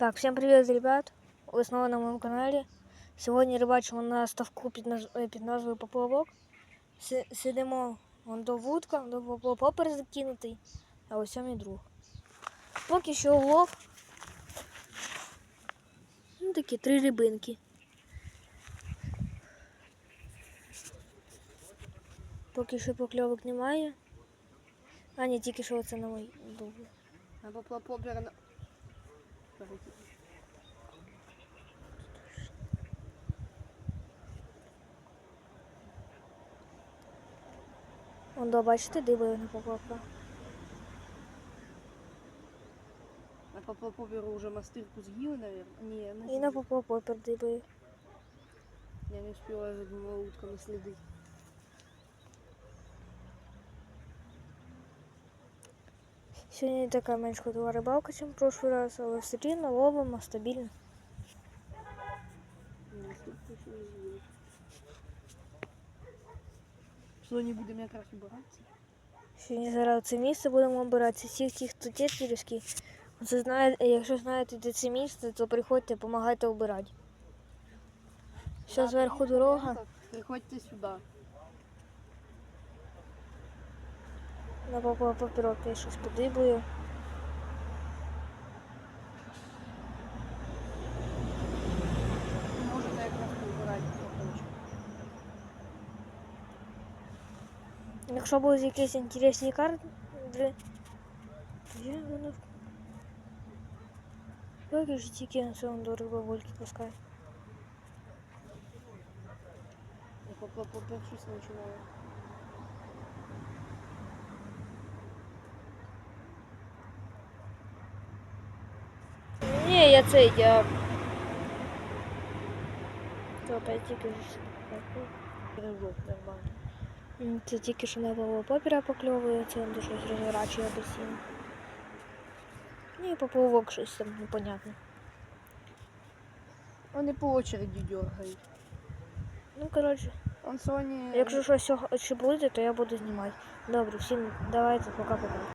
Так, всем привет, ребят! Вы снова на моем канале. Сьогодні рибачимо на ставку під, наз... е, під назвою Поплавок. Си- Сидимо вон до вудка, до попер закинутий, а ось мій друг. Поки що улов. Ну, такі три рибинки. Поки що покльовок немає. А, ні, тільки що це на мій друг. Або попер на... Вон, да, бачите, дибає на поплавка. А по поперу уже мастырку з'їли, наверное? Ні, не І на попопер дибає. Я не успела, я задумала утка наслідити. Сьогодні така менш ходова рибалка, ніж в прошлый раз, але все рівно ловимо стабільно. Сьогодні будемо якраз убиратися. Сьогодні зараз це місце будемо обирати. Всіх тих, хто тєтківський. Це знає, якщо знаєте, де це місце, то приходьте, допомагайте обирати. Все зверху дорога. Приходьте сюди. На поперок я щось подибую. Можете якраз хто хоче. Якщо будуть якісь інтересні карти, є вони. Поки ж тільки на цьому до рибовольки пускай. Я по щось починаю. Ні, я цей, я. То опять тільки. Нормально. Це тільки що Павло попіра покльовує, це він щось розворачує апельсин. Ні, поплавок щось там непонятне. Вони по очереді дергають. Ну, коротше, Он сьогодні... якщо щось ще буде, то я буду знімати. Добре, всім давайте, пока-пока.